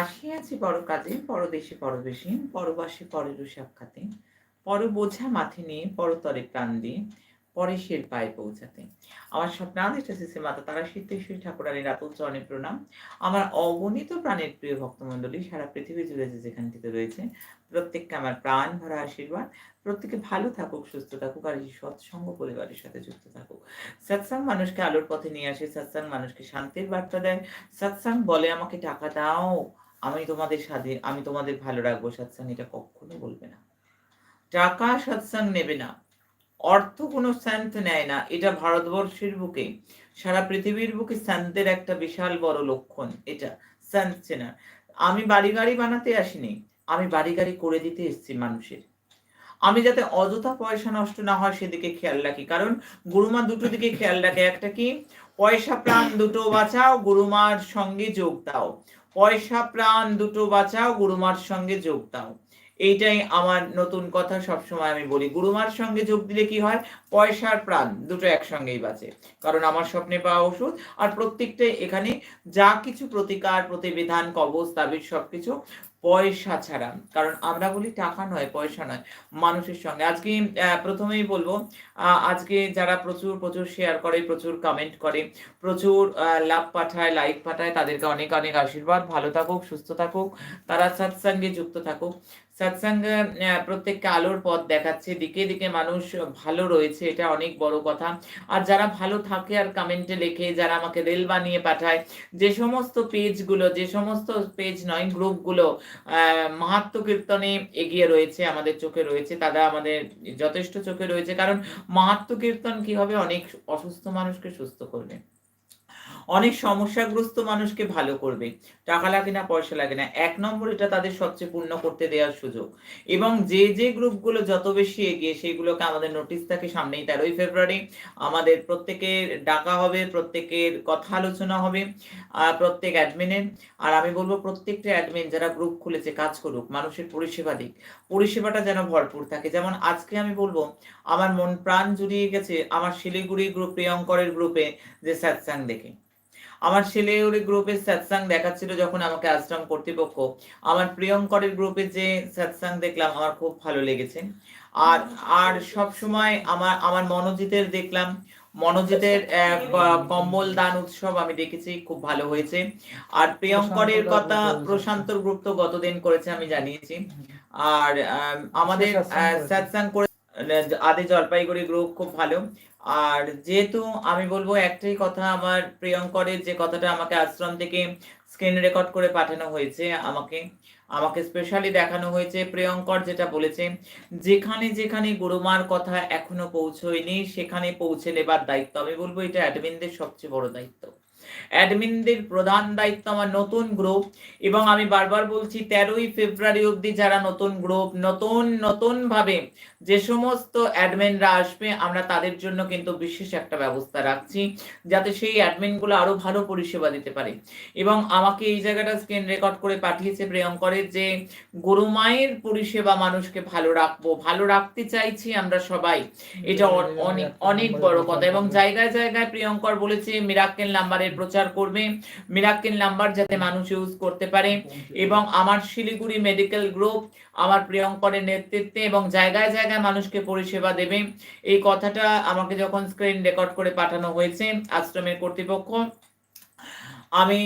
আসিয়াছি বড় কাজে পরদেশে পরবেশী পরবাসে পরের সাক্ষাতে পর বোঝা মাথে নিয়ে পরতরে প্রাণ দিয়ে পরেশের পায়ে পৌঁছাতে। আমার সব প্রাণ এসেছে মাতা তারা সিদ্ধেশ্বরী ঠাকুরানীর আতুল চরণে প্রণাম। আমার অগণিত প্রাণের প্রিয় ভক্তমণ্ডলী সারা পৃথিবী জুড়ে যে যেখান থেকে রয়েছে, প্রত্যেককে আমার প্রাণ ভরা আশীর্বাদ। প্রত্যেকে ভালো থাকুক, সুস্থ থাকুক আর এই সৎসঙ্গ পরিবারের সাথে যুক্ত থাকুক। সৎসাং মানুষকে আলোর পথে নিয়ে আসে সৎসাং মানুষকে শান্তির বার্তা দেয়। সৎসাং বলে আমাকে টাকা দাও আমি তোমাদের সাথে, আমি তোমাদের ভালো রাখব সৎসাং এটা কখনো বলবে না। টাকা সৎসাং নেবে না। অর্থ কোনো স্যান্ত নেয় না। এটা ভারতবর্ষের বুকে, সারা পৃথিবীর বুকে স্যান্তের একটা বিশাল বড় লক্ষণ এটা স্যান্ত চেনা আমি বাড়ি গাড়ি বানাতে আসিনি, আমি বাড়ি গাড়ি করে দিতে এসেছি মানুষের। আমি যাতে অযথা পয়সা নষ্ট না হয় সেদিকে খেয়াল রাখি। কারণ গুরুমা দুটো দিকে খেয়াল রাখে, একটা কি পয়সা প্রাণ দুটো বাঁচাও গুরুমার সঙ্গে যোগ দাও। পয়সা প্রাণ দুটো বাঁচাও গুরুমার সঙ্গে যোগ দাও। এইটাই আমার নতুন কথা সবসময় আমি বলি। গুরুমার সঙ্গে যোগ দিলে কি হয়? পয়সার প্রাণ দুটো একসঙ্গেই বাঁচে। কারণ আমার স্বপ্নে পাওয়া ওষুধ আর প্রত্যেকটাই এখানে যা কিছু প্রতিকার, প্রতিবিধান, কবচ, তাবিজ সবকিছু পয়সা ছাড়া। কারণ আমরা বলি টাকা নয়, পয়সা নয়, মানুষের সঙ্গে। আজকে প্রথমেই বলব আজকে যারা প্রচুর প্রচুর শেয়ার করে, প্রচুর কমেন্ট করে, প্রচুর লাভ পাঠায় লাইক পাঠায়, তাদেরকে অনেক অনেক আশীর্বাদ। ভালো থাকুক, সুস্থ থাকুক, তারা সৎসঙ্গে যুক্ত থাকুক। সৎসঙ্গ প্রত্যেককে আলোর পথ দেখাচ্ছে। দিকে দিকে মানুষ ভালো রয়েছে, এটা অনেক বড় কথা। আর যারা ভালো থাকে আর কমেন্টে লেখে, যারা আমাকে রেল বানিয়ে পাঠায়, যে সমস্ত পেজগুলো যে সমস্ত পেজ নয় গ্রুপগুলো মাহাত্ম কীর্তনে এগিয়ে রয়েছে, আমাদের চোখে রয়েছে, তারা আমাদের যথেষ্ট চোখে রয়েছে। কারণ মাহাত্ম কীর্তন কি হবে? অনেক অসুস্থ মানুষকে সুস্থ করবে। অনেক সমস্যাগ্রস্ত মানুষকে ভালো করবে। টাকা লাগে না, পয়সা লাগে না। এক নম্বর এটা তাদের সবচেয়ে পূর্ণ করতে দেওয়ার সুযোগ। এবং যে যে গ্রুপগুলো যত বেশি এগিয়ে, সেইগুলোকে আমাদের নোটিশ থাকে সামনেই তেরোই ফেব্রুয়ারি। আমাদের প্রত্যেকের ডাকা হবে, প্রত্যেকের কথা আলোচনা হবে আর প্রত্যেক অ্যাডমিনের আর আমি বলব প্রত্যেকটা অ্যাডমিন যারা গ্রুপ খুলেছে, কাজ করুক, মানুষের পরিষেবা দিক। পরিষেবাটা যেন ভরপুর থাকে। যেমন আজকে আমি বলব, আমার মন প্রাণ জুড়িয়ে গেছে আমার শিলিগুড়ি গ্রুপ প্রিয়ঙ্করের গ্রুপে যে স্যাতসাং দেখে। আমার শিলিগুড়ি গ্রুপের স্যাতসাং দেখাচ্ছিল যখন আমাকে আশ্রম কর্তৃপক্ষ। আমার প্রিয়ঙ্করের গ্রুপে যে স্যাতসাং দেখলাম আমার খুব ভালো লেগেছে। আর আর সব সময় আমার আমার মনোজিতের দেখলাম। মনোজিতের কম্বল দান উৎসব আমি দেখেছি খুব ভালো হয়েছে। আর প্রিয়ঙ্করের কথা প্রশান্তর গ্রুপ তো গতদিন করেছে আমি জানিয়েছি। আর আম, আমাদের সৎসাং করে আদি জলপাইগুড়ি গ্রুপ খুব ভালো। আর যেহেতু আমি বলব একটাই কথা আমার প্রিয়ঙ্করের, যে কথাটা আমাকে আশ্রম থেকে স্ক্রিন রেকর্ড করে পাঠানো হয়েছে, আমাকে আমাকে স্পেশালি দেখানো হয়েছে প্রিয়ঙ্কর যেটা বলেছে, যেখানে যেখানে গুরুমার কথা এখনও পৌঁছয়নি, সেখানে পৌঁছে নেবার দায়িত্ব। আমি বলব এটা অ্যাডমিনদের সবচেয়ে বড় দায়িত্ব। অ্যাডমিনদের প্রধান দায়িত্ব আমার নতুন গ্রুপ। এবং আমি বারবার বলছি তেরোই ফেব্রুয়ারি অবধি যারা নতুন গ্রুপ নতুন নতুন ভাবে যে সমস্ত অ্যাডমিনরা আসবে আমরা তাদের জন্য কিন্তু বিশেষ একটা ব্যবস্থা রাখছি যাতে সেই অ্যাডমিনগুলো আরও ভালো পরিষেবা দিতে পারে। এবং আমাকে এই জায়গাটা স্ক্রিন রেকর্ড করে পাঠিয়েছে প্রিয়ঙ্করের যে গুরুমায়ের পরিষেবা মানুষকে ভালো রাখব ভালো রাখতে চাইছি আমরা সবাই। এটা অনেক অনেক বড় কথা। এবং জায়গায় জায়গায় প্রিয়ঙ্কর বলেছে মিরাক্কেল নাম্বারের প্রচার করবে। মিরাক্কেল নাম্বার যাতে মানুষ ইউজ করতে পারে। এবং আমার শিলিগুড়ি মেডিকেল গ্রুপ আমার প্রিয়ঙ্করের নেতৃত্বে এবং জায়গায় জায়গায় মানুষকে পরিষেবা দেবে। এই কথাটা আমাকে যখন স্ক্রিন রেকর্ড করে পাঠানো হয়েছে, আশ্রমের কর্তৃপক্ষ। আমি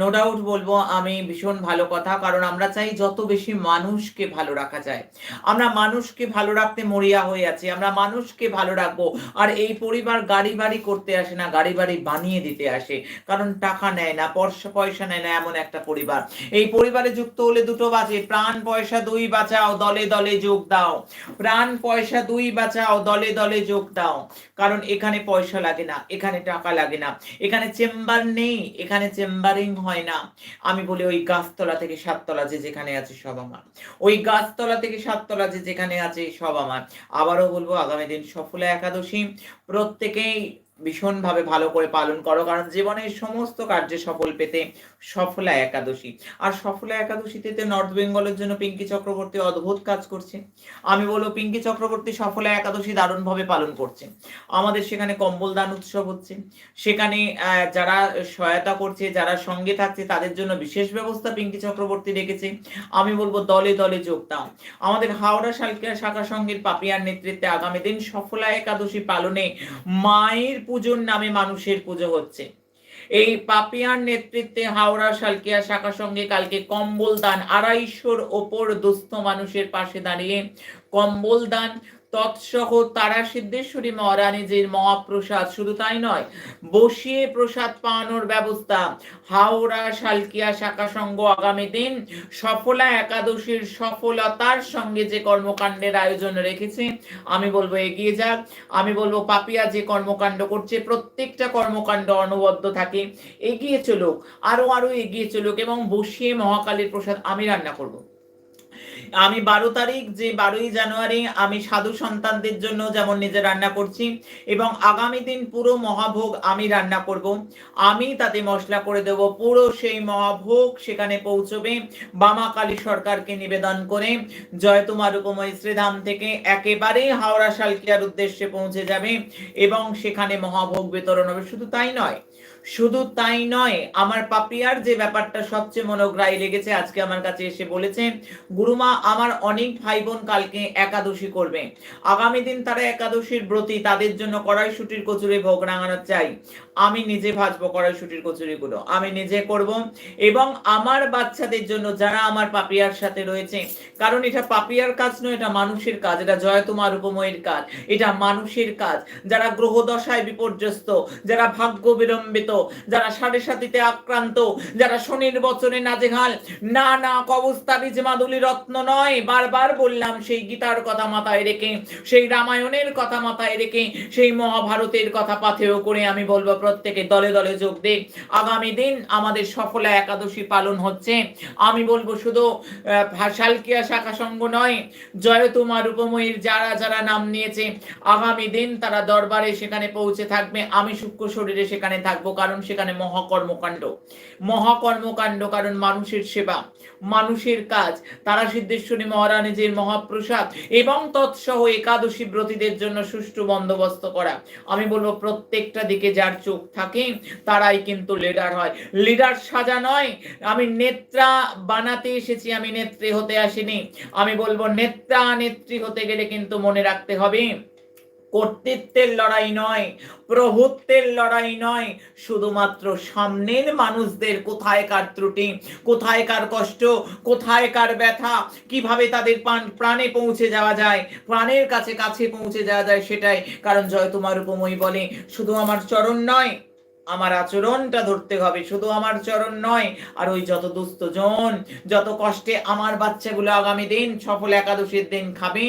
নো ডাউট বলব আমি ভীষণ ভালো কথা, কারণ আমরা চাই যত বেশি মানুষকে ভালো রাখা যায়। আমরা মানুষকে ভালো রাখতে মরিয়া হয়ে আছি, আমরা মানুষকে ভালো রাখব। আর এই পরিবার গাড়ি বাড়ি করতে আসে না, গাড়ি বাড়ি বানিয়ে দিতে আসে, কারণ টাকা নেয় না, পয়সা পয়সা নেয় না এমন একটা পরিবার। এই পরিবারে যুক্ত হলে দুটো বাঁচে প্রাণ, পয়সা, দুই বাঁচাও, দলে দলে যোগ দাও। প্রাণ, পয়সা, দুই বাঁচাও, দলে দলে যোগ দাও। কারণ এখানে পয়সা লাগে না, এখানে টাকা লাগে না, এখানে চেম্বার নেই। এখানে চেম্বারিং হয় না। আমি বলি ওই গাছতলা থেকে সাততলা যে যেখানে আছে সব আমার। ওই গাছতলা থেকে সাততলা যে যেখানে আছে সব আমার। আবারও বলব, আগামী দিন সফলা একাদশী। প্রত্যেকেই ভীষণভাবে ভালো করে পালন করো, কারণ জীবনের সমস্ত কার্যে সফল পেতে সফলা একাদশী। আর সফলা একাদশীতে নর্থ বেঙ্গলের জন্য পিঙ্কি চক্রবর্তী অদ্ভুত কাজ করছে। আমি বলব পিঙ্কি চক্রবর্তী সফলা একাদশী দারুণভাবে পালন করছে। আমাদের সেখানে কম্বল দান উৎসব হচ্ছে। সেখানে যারা সহায়তা করছে, যারা সঙ্গে থাকছে, তাদের জন্য বিশেষ ব্যবস্থা পিঙ্কি চক্রবর্তী রেখেছে। আমি বলব দলে দলে যোগ দাও। আমাদের হাওড়া শালকিয়া শাখা সংঘের পাপিয়ার নেতৃত্বে আগামী দিন সফলা একাদশী পালনে মায়ের পুজোর নামে মানুষের পুজো হচ্ছে। এই পাপিয়ার নেতৃত্বে হাওড়া সালকিয়া শাখা সঙ্গে কালকে কম্বল দান, আড়াইশোর ওপর দুস্থ মানুষের পাশে দাঁড়িয়ে কম্বল দান তৎসহ তারা সিদ্ধেশ্বরী মহারানীজির মহাপ্রসাদ, শুধু তাই নয়, বসিয়ে প্রসাদ পাওয়ানোর ব্যবস্থা। হাওড়া, শালকিয়া শাখা সংঘ আগামী দিন সফলা একাদশীর সফলতার সঙ্গে যে কর্মকাণ্ডের আয়োজন রেখেছে, আমি বলব এগিয়ে যাক। আমি বলব পাপিয়া যে কর্মকাণ্ড করছে, প্রত্যেকটা কর্মকাণ্ড অনবদ্য থাকে। এগিয়ে চলুক, আরও আরও এগিয়ে চলুক এবং বসিয়ে মহাকালীর প্রসাদ আমি রান্না করব। আমি বারো তারিখ, যে বারোই জানুয়ারি আমি সাধু সন্তানদের জন্য যেমন নিজে রান্না করছি এবং আগামী দিন পুরো মহাভোগ আমি রান্না করব। আমি তাতে মশলা করে দেব। পুরো সেই মহাভোগ সেখানে পৌঁছবে। বামা কালী সরকারকে নিবেদন করে জয় তোমার উপময় শ্রীধাম থেকে একেবারে হাওড়া, শালকিয়ার উদ্দেশ্যে পৌঁছে যাবে এবং সেখানে মহাভোগ বিতরণ হবে। শুধু তাই নয় শুধু তাই নয়, আমার পাপিয়ার যে ব্যাপারটা সবচেয়ে মনোগ্রাহী লেগেছে, আজকে আমার কাছে এসে বলেছে, গুরুমা, আমার অনেক ভাই বোন কালকে একাদশী করবে। আগামী দিন তারা একাদশীর ব্রতী, তাদের জন্য কড়াইশুটির কচুরি ভোগ রাঙানো চাই। আমি নিজে ভাজবো কড়াইশুটির কচুরিগুলো। আমি নিজে করব এবং আমার বাচ্চাদের জন্য যারা আমার পাপিয়ার সাথে রয়েছে, কারণ এটা পাপিয়ার কাজ নয়, এটা মানুষের কাজ। এটা জয় তোমার উপময়ের কাজ। এটা মানুষের কাজ। যারা গ্রহদশায় বিপর্যস্ত, যারা ভাগ্য বিলম্বিত যারা সাড়ে সাতিতে আক্রান্ত যারা শনির বচনে নাজেহাল। না না কবস্তাবিজ মাদুলি রত্ন নয় বারবার বললাম সেই গীতার কথা মাথায় রেখে সেই রামায়ণের কথা মাথায় রেখে সেই মহাভারতের কথা পাথেয় করে আমি বলব প্রত্যেকে দলে দলে যোগ দে। আগামী দিন আমাদের সফলা একাদশী পালন হচ্ছে। আমি বলব শুধু আহ, শালকিয়া শাখা সঙ্গ নয় জয় তোমার উপময়ীর যারা যারা নাম নিয়েছে আগামী দিন তারা দরবারে সেখানে পৌঁছে থাকবে। আমি সূক্ষ্ম শরীরে সেখানে থাকব। কারণ সেখানে মহাকর্মকাণ্ড। মহাকর্মকাণ্ড কারণ মানুষের সেবা, মানুষের কাজ। তারা সিদ্ধেশ্বরী মহারানীজির মহাপ্রসাদ এবং তৎসহ একাদশী ব্রতীদের জন্য সুষ্ঠু বন্দোবস্ত করা। আমি বলব প্রত্যেকটা দিকে যার চোখ থাকে, তারাই কিন্তু লিডার হয়। লিডার সাজা নয়, আমি নেত্রা বানাতে এসেছি, আমি নেত্রী হতে আসিনি। আমি বলব নেত্রা নেত্রী হতে গেলে কিন্তু মনে রাখতে হবে কর্তৃত্বের লড়াই নয়, প্রভুত্বের লড়াই নয়। শুধুমাত্র সামনের মানুষদের কোথায় কার ত্রুটি কোথায় কার কষ্ট কোথায় কার ব্যথা, কীভাবে তাদের প্রাণ- পৌঁছে যাওয়া যায়, প্রাণের কাছে কাছে পৌঁছে যাওয়া যায় সেটাই। কারণ জয় তোমার উপময় বলে, শুধু আমার চরণ নয় আমার আচরণটা ধরতে হবে, শুধু আমার চরণ নয়, আর ওই যত দুস্থ জন, যত কষ্টে আমার বাচ্চাগুলো আগামী দিন, সফল একাদশীর দিন খাবে,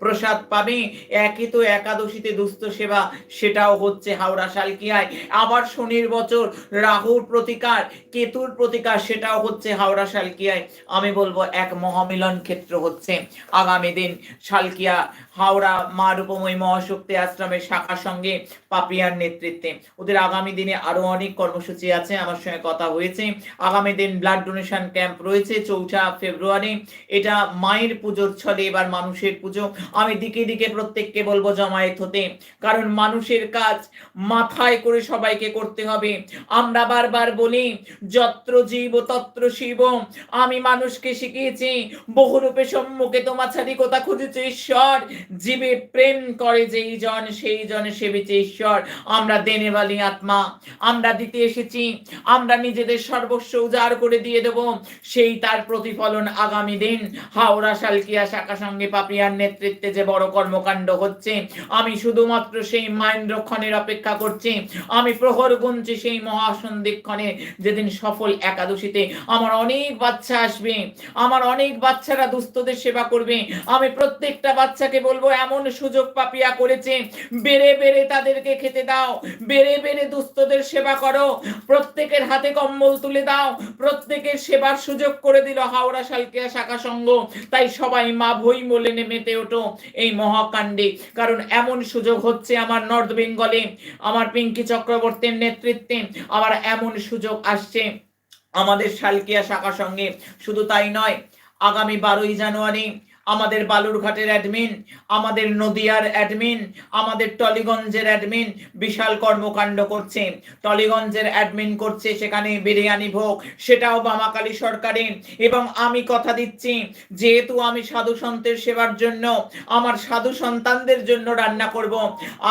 প্রসাদ পাবে, একই তো একাদশীতে দুস্থ সেবা, সেটাও হচ্ছে হাওড়া শালকিয়ায় আবার শনির বছর, রাহুর প্রতিকার, কেতুর প্রতিকার, সেটাও হচ্ছে হাওড়া শালকিয়ায় আমি বলব, এক মহামিলন ক্ষেত্র হচ্ছে। আগামী দিন শালকিয়া হাওড়া মা রূপময়ী মহাশক্তি আশ্রমের শাখার সঙ্গে পাপিয়ার নেতৃত্বে। ওদের আগামী দিনে আরও অনেক কর্মসূচি আছে। আমার সঙ্গে কথা হয়েছে। আগামী দিন ব্লাড ডোনেশন ক্যাম্প রয়েছে চৌঠা ফেব্রুয়ারি। এটা মায়ের পুজোর ছলে এবার মানুষের পুজো। আমি দিকে দিকে প্রত্যেককে বলব জমায়েত হতে। কারণ মানুষের কাজ মাথায় করে সবাইকে করতে হবে। আমরা বারবার বলি, যত্র জীব, তত্র শিব। আমি মানুষকে শিখিয়েছি, বহুরূপে সম্মুখে তোমার ছাড়ি কোথা খুঁজেছে ঈশ্বর। জীবে প্রেম করে যেই জন, সেই জন সেবিছে ঈশ্বর। আমরা দেনেবালি আত্মা। আমরা দিতে এসেছি, আমরা নিজেদের সর্বস্ব উজাড় করে দিয়ে দেব। সেই তার প্রতিফলন আগামী দিন। হাওড়া, শালকিয়া শাখা সঙ্গে পাপিয়ার নেতৃত্বে যে বড় কর্মকাণ্ড হচ্ছে, আমি শুধুমাত্র সেই মাইন রক্ষণের অপেক্ষা করছি। আমি প্রহর গুনছি সেই মহাসন্ধিক্ষণে যেদিন সফল একাদশীতে আমার অনেক বাচ্চা আসবে। আমার অনেক বাচ্চারা দুস্থদের সেবা করবে। আমি প্রত্যেকটা বাচ্চাকে বলব, এমন সুযোগ পাপিয়া করেছে, বেড়ে বেড়ে তাদেরকে খেতে দাও। বেড়ে বেড়ে দুস্থদের বৃদ্ধদের সেবা করো। প্রত্যেকের হাতে কম্বল তুলে দাও। প্রত্যেকের সেবার সুযোগ করে দিল হাওড়া শালকিয়া শাখা সংঘ। তাই সবাই মা ভই বলে নেমেতে ওঠো এই মহাকাণ্ডে। কারণ এমন সুযোগ হচ্ছে আমার নর্থ বেঙ্গলে, আমার পিঙ্কি চক্রবর্তীর নেতৃত্বে। আবার এমন সুযোগ আসছে আমাদের শালকিয়া শাখা সঙ্গে শুধু তাই নয়, আগামী বারোই জানুয়ারি আমাদের বালুরঘাটের অ্যাডমিন আমাদের নদিয়ার অ্যাডমিন আমাদের টলিগঞ্জের অ্যাডমিন বিশাল কর্মকাণ্ড করছে। টলিগঞ্জের অ্যাডমিন করছে সেখানে বিরিয়ানি ভোগ, সেটাও বামাকালী সরকারের এবং আমি কথা দিচ্ছি, যেহেতু আমি সাধু সন্তের সেবার জন্য, আমার সাধু সন্তানদের জন্য রান্না করব,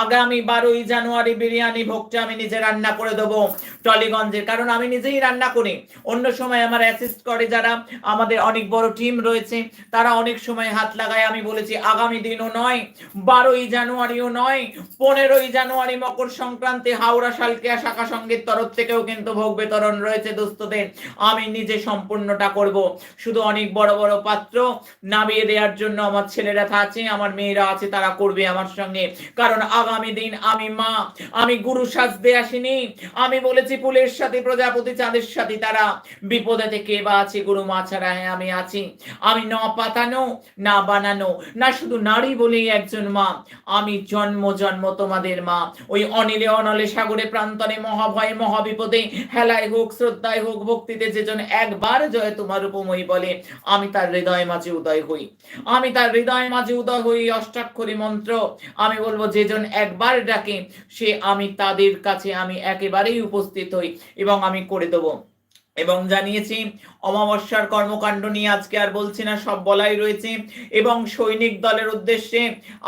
আগামী বারোই জানুয়ারি বিরিয়ানি ভোগটা আমি নিজে রান্না করে দেবো টলিগঞ্জের। কারণ আমি নিজেই রান্না করি। অন্য সময় আমার অ্যাসিস্ট করে যারা, আমাদের অনেক বড় টিম রয়েছে, তারা অনেক সময় হাত লাগায় আমি বলেছি, আগামী দিনও নয়, বারোই জানুয়ারিও নয়, পনেরোই জানুয়ারি মকর সংক্রান্তি, হাওড়া, শালকিয়া শাখা সংগীত তরফ থেকেও কিন্তু ভোগ বিতরণ রয়েছে দোস্তদের। আমি নিজে সম্পূর্ণটা করব। শুধু অনেক বড় বড় পাত্র নামিয়ে দেওয়ার জন্য আমার ছেলেরা আছে আমার মেয়েরা আছে, তারা করবে আমার সঙ্গে। কারণ আগামী দিন আমি মা, আমি গুরু সাজতে আসিনি, আমি বলেছি ফুলের সাথে, প্রজাপতি চাঁদের সাথে, তারা বিপদে থেকে বা আছে, গুরু মা ছাড়া হ্যাঁ আমি আছি। আমি ন পাতানো না বানানো, না শুধু নারী বলেই একজন মা। আমি জন্ম জন্ম তোমাদের মা। ওই অনিলে অনলে সাগরে প্রান্তরে মহাভয়ে, মহাবিপদে হেলায় হোক, শ্রদ্ধায় হোক, ভক্তিতে যেজন একবার জয় তোমার উপময়ী বলে। আমি তার হৃদয় মাঝে উদয় হই। আমি তার হৃদয় মাঝে উদয় হই, অষ্টাক্ষরী মন্ত্র। আমি বলব যেজন একবার ডাকে, সে আমি তাদের কাছে আমি একেবারেই উপস্থিত হই এবং আমি করে দেবো। এবং জানিয়েছি, অমাবস্যার কর্মকাণ্ড নিয়ে আজকে আর বলছি না, সব বলাই রয়েছে। এবং সৈনিক দলের উদ্দেশ্যে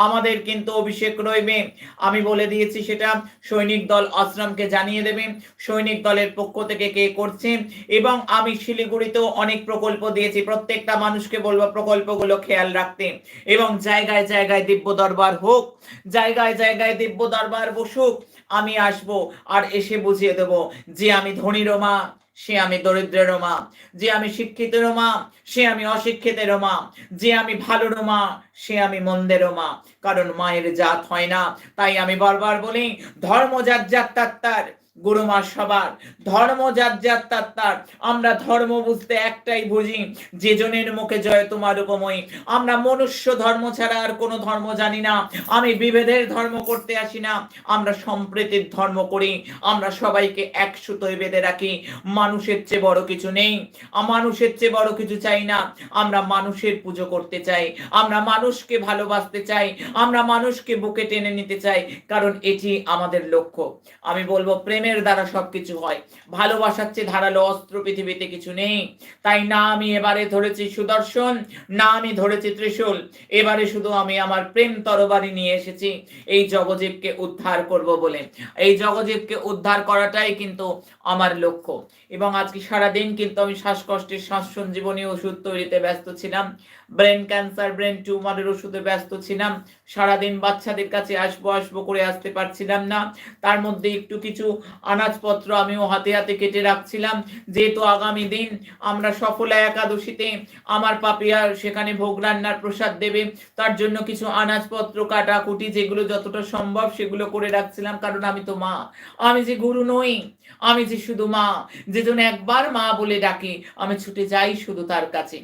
আমাদের কিন্তু অভিষেক রইবে। আমি বলে দিয়েছি সেটা, সৈনিক দল আশ্রমকে জানিয়ে দেবে, সৈনিক দলের পক্ষ থেকে কে করছে। এবং আমি শিলিগুড়িতেও অনেক প্রকল্প দিয়েছি, প্রত্যেকটা মানুষকে বলব প্রকল্পগুলো খেয়াল রাখতে। এবং জায়গায় জায়গায় দিব্য দরবার হোক, জায়গায় জায়গায় দিব্য দরবার বসুক, আমি আসব আর এসে বুঝিয়ে দেব যে আমি ধনীরও মা সে আমি দরিদ্রের মা, যে আমি শিক্ষিতের মা, সে আমি অশিক্ষিতের মা, যে আমি ভালোর মা, সে আমি মন্দের মা। কারণ মায়ের জাত হয় না, তাই আমি বারবার বলি ধর্ম যার তার তার গুরুমা সবার, ধর্ম যার যার তার তার। আমরা ধর্ম বুঝতে একটাই বুঝি যে মুখে জয় তোমার উপময়ী। আমরা মনুষ্য ধর্ম ছাড়া আর কোনো ধর্ম জানি না। আমি বিভেদের ধর্ম করতে আসি না। আমরা সম্প্রীতির ধর্ম করি। আমরা সবাইকে এক সুতোয় বেঁধে রাখি। মানুষের চেয়ে বড় কিছু নেই। মানুষের চেয়ে বড় কিছু চাই না। আমরা মানুষের পুজো করতে চাই। আমরা মানুষকে ভালোবাসতে চাই। আমরা মানুষকে বুকে টেনে নিতে চাই। কারণ এটি আমাদের লক্ষ্য। আমি বলব প্রেমের দ্বারা সবকিছু হয়। ভালোবাসার চেয়ে ধারালো অস্ত্র পৃথিবীতে কিছু নেই। তাই না আমি এবারে ধরেছি সুদর্শন? না আমি ধরেছি ত্রিশূল। এবারে শুধু আমি আমার প্রেম তরবারি নিয়ে এসেছি। এই জগজীবকে উদ্ধার করব বলে। এই জগজীবকে উদ্ধার করাটাই কিন্তু আমার লক্ষ্য। এবং আজকে সারাদিন কিন্তু আমি শ্বাসকষ্টের শ্বাস সঞ্জীবনী ওষুধ তৈরিতে ব্যস্ত ছিলাম। ব্রেন ক্যান্সার, ব্রেন টিউমারের ওষুধে ব্যস্ত ছিলাম। সারাদিন বাচ্চাদের কাছে আসব আসব করে আসতে পারছিলাম না। তার মধ্যে একটু কিছু আনাজপত্র আমিও হাতে হাতে কেটে রাখছিলাম। যেহেতু আগামী দিন আমরা সফলা একাদশীতে আমার পাপিয়ার সেখানে ভোগ রান্নার প্রসাদ দেবে, তার জন্য কিছু আনাজপত্র, কাটাকুটি যেগুলো যতটা সম্ভব সেগুলো করে রাখছিলাম, কারণ আমি তো মা। আমি যে গুরু নই, আমি যে শুধু মা, যে জন্য একবার মা বলে ডাকে, আমি ছুটে যাই শুধু তার কাছে।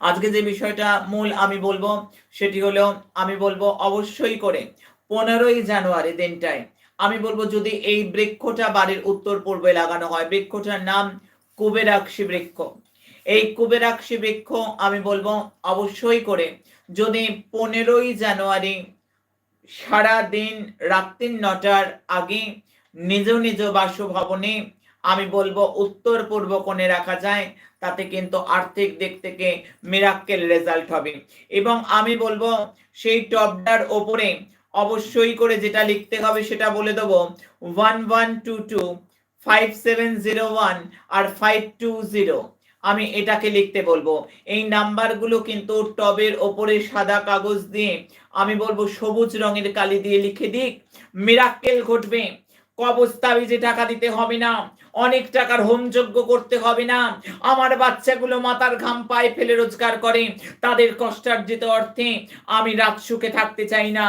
আজকে যে বিষয়টা মূল আমি বলব, সেটি হলো, আমি বলব অবশ্যই করে, পনেরোই জানুয়ারি দিনটায় আমি বলব যদি এই বৃক্ষটা বাড়ির উত্তর পূর্বে লাগানো হয়, বৃক্ষটার নাম কুবেরাক্ষী বৃক্ষ। এই কুবেরাক্ষী বৃক্ষ আমি বলব অবশ্যই করে যদি পনেরোই জানুয়ারি সারা দিন রাত্রি নটার আগে নিজ নিজ বাসভবনে আমি বলব উত্তর পূর্ব কোণে রাখা যায়, তাতে কিন্তু আর্থিক দিক থেকে মিরাক্কেল রেজাল্ট হবে। এবং আমি বলব সেই টপটার ওপরে অবশ্যই করে যেটা লিখতে হবে সেটা বলে দেবো। One one two two, five seven zero one আর ফাইভ টু জিরো। আমি এটাকে লিখতে বলব। এই নাম্বারগুলো কিন্তু টবের ওপরে সাদা কাগজ দিয়ে আমি বলব সবুজ রঙের কালি দিয়ে লিখে দিক। মিরাক্কেল ঘটবে। কবস্তাবিজে টাকা দিতে হবে না, অনেক টাকার হোমযজ্ঞ করতে হবে না। আমার বাচ্চাগুলো মাথার ঘাম পায়ে ফেলে রোজগার করে, তাদের কষ্টার্জিত অর্থে আমি রাত সুখে থাকতে চাই না।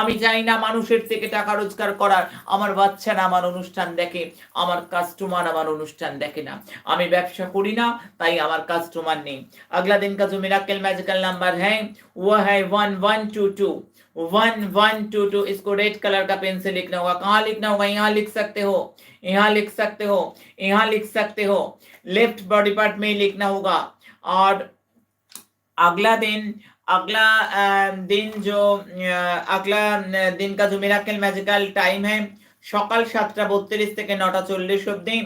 আমি চাই না মানুষের থেকে টাকা রোজগার করার। আমার বাচ্চারা আমার অনুষ্ঠান দেখে, আমার কাস্টমার আমার অনুষ্ঠান দেখে না। আমি ব্যবসা করি না, তাই আমার কাস্টমার নেই। আগলা দিন কাজ মেরাকেল ম্যাজিক্যাল নাম্বার হ্যাঁ? ও হ্যাঁ one one two two one one two two इसको रेड कलर का पेन से लिखना होगा कहाँ लिखना होगा यहाँ लिख सकते हो यहाँ लिख सकते हो यहाँ लिख सकते हो लेफ्ट बॉडी पार्ट में ही लिखना होगा और अगला दिन अगला अ, दिन जो अ, अगला अ, दिन का जो मिराकल मैजिकल टाइम है সকাল সাতটা বত্রিশ থেকে নটা চল্লিশ অব্দি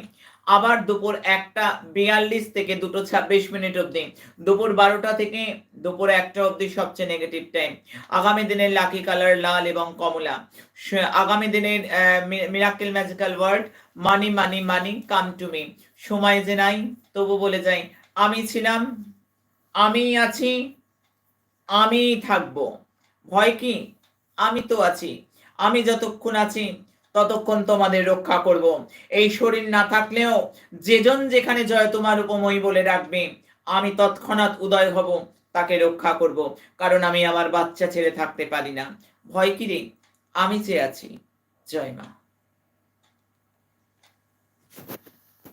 আবার দুপুর একটা বিয়াল্লিশ থেকে দুটো ছাব্বিশ মিনিট অব্দি দুপুর বারোটা থেকে দুপুর একটা অব্দি সবচেয়ে নেগেটিভ টাইম আগামী দিনের লাকি কালার লাল এবং কমলা। আগামী দিনের miracle magical word money money money come to me সময় যে নাই, তবু বলে যাই, আমি ছিলাম, আমি আছি, আমি থাকব। ভয় কি? আমি তো আছি। আমি যতক্ষণ আছি ততক্ষণ তোমাদের রক্ষা করব। এই শরীর না থাকলেও যেজন যেখানে জয় তোমার উপময়ী বলে রাখবে আমি তৎক্ষণাৎ উদয় হব, তাকে রক্ষা করব। কারণ আমি আমার বাচ্চা ছেড়ে থাকতে পারি না। ভয় কি রে? আমি চেয়ে আছি, জয় মা।